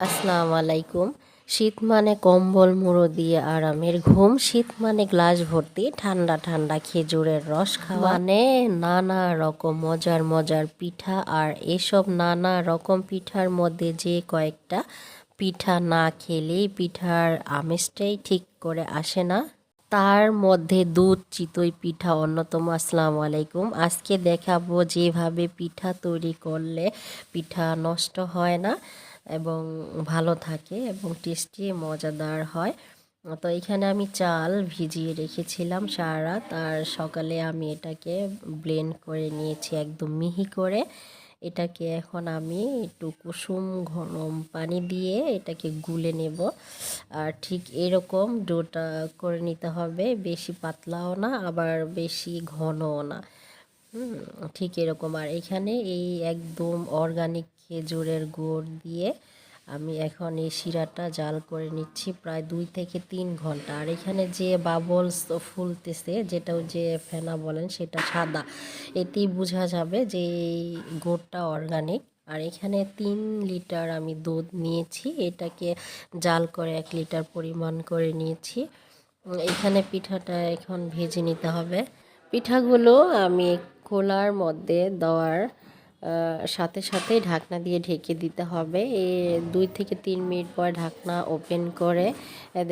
আসসালামু আলাইকুম। শীত মানে কম্বল, মুড়ো দিয়ে আরামের ঘুম, শীত মানে গ্লাস ভর্তি, ঠান্ডা ঠান্ডা খেজুরের রস খাওয়া। মানে নানা রকম মজার মজার পিঠা আর এসব নানা রকম পিঠার মধ্যে যে কয়েকটা পিঠা না খেলেই পিঠার আমেজটাই ঠিক করে আসে না। তার মধ্যে দুধ, চিতই পিঠা অন্যতম। আসসালামু আলাইকুম। আজকে দেখাবো যেভাবে পিঠা তৈরি করলে পিঠা নষ্ট হয় না। এবং ভালো থাকে এবং টেস্টি, মজাদার হয়। তো এখানে আমি চাল ভিজিয়ে রেখেছিলাম সারা রাত আর সকালে আমি এটাকে ব্লেন্ড করে নিয়েছি একদম মিহি করে। এটাকে এখন আমি একটু কুসুম গরম পানি দিয়ে এটাকে গুলে নেব। আর ঠিক এরকম ডোটা করে নিতে হবে, বেশি পাতলাও না, আবার বেশি ঘনও না। ঠিক এরকম। আর এখানে এই একদম অর্গানিক খেজুরের গুড় দিয়ে আমি এখন এই শিরাটা জাল করে নিচ্ছি প্রায় দুই থেকে তিন ঘণ্টা। আর এখানে যে বাবলস ফুলতেছে, যেটা যে ফেনা বলেন, সেটা সাদা। এতেই বোঝা যাবে যে এই গুড়টা অর্গানিক আর এখানে তিন লিটার আমি দুধ নিয়েছি, এটাকে জাল করে এক লিটার পরিমাণ করে নিয়েছি। এখানে পিঠাটা এখন ভেজে নিতে হবে। পিঠাগুলো আমি খোলার মধ্যে দেওয়ার সাথে সাথে ঢাকনা দিয়ে ঢেকে দিতে হবে। এ দুই থেকে তিন মিনিট পর ঢাকনা ওপেন করে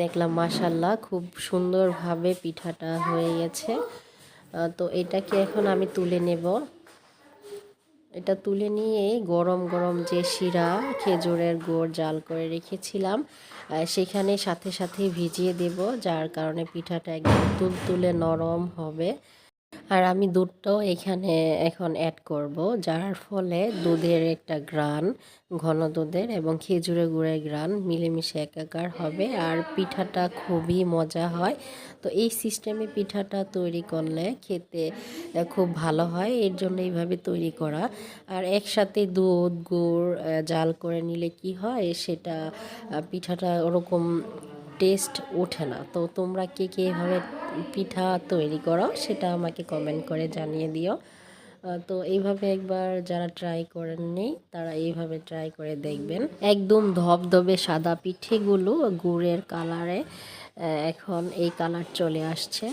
দেখলাম মাসাল্লাহ খুব সুন্দরভাবে পিঠাটা হয়ে গেছে। তো এটাকে এখন আমি তুলে নেব। এটা তুলে নিয়ে গরম গরম যে শিরা, খেজুরের গুড় জাল করে রেখেছিলাম সেখানে সাথে সাথে ভিজিয়ে দেব, যার কারণে পিঠাটা একদম তুলতুলে নরম হবে। আর আমি দুধটাও এখানে এখন অ্যাড করব, যার ফলে দুধের একটা গ্রান ঘন দুধের এবং খেজুরে গুড়ের গ্রান মিলেমিশে একাকার হবে। আর পিঠাটা খুবই মজা হয়। তো এই সিস্টেমে পিঠাটা তৈরি করলে খেতে খুব ভালো হয়। এর জন্য এইভাবে তৈরি করা। আর একসাথে দুধ, গুড় জাল করে নিলে কি হয়? সেটা পিঠাটা ওরকম টেস্ট ওঠে না। তো তোমরা কে কে এভাবে পিঠা তৈরি করো সেটা আমাকে কমেন্ট করে জানিয়ে দিও। তো এইভাবে একবার যারা ট্রাই করেননি, তারা এইভাবে ট্রাই করে দেখবেন। একদম ধবধবে সাদা পিঠেগুলো গুড়ের কালারে এখন এই কালার চলে আসছে।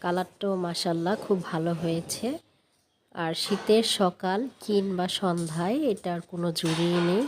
কালারটাও মাসাল্লাহ খুব ভালো হয়েছে। আর শীতের সকাল, কিংবা সন্ধ্যায় এটার কোনো জুড়িই নেই।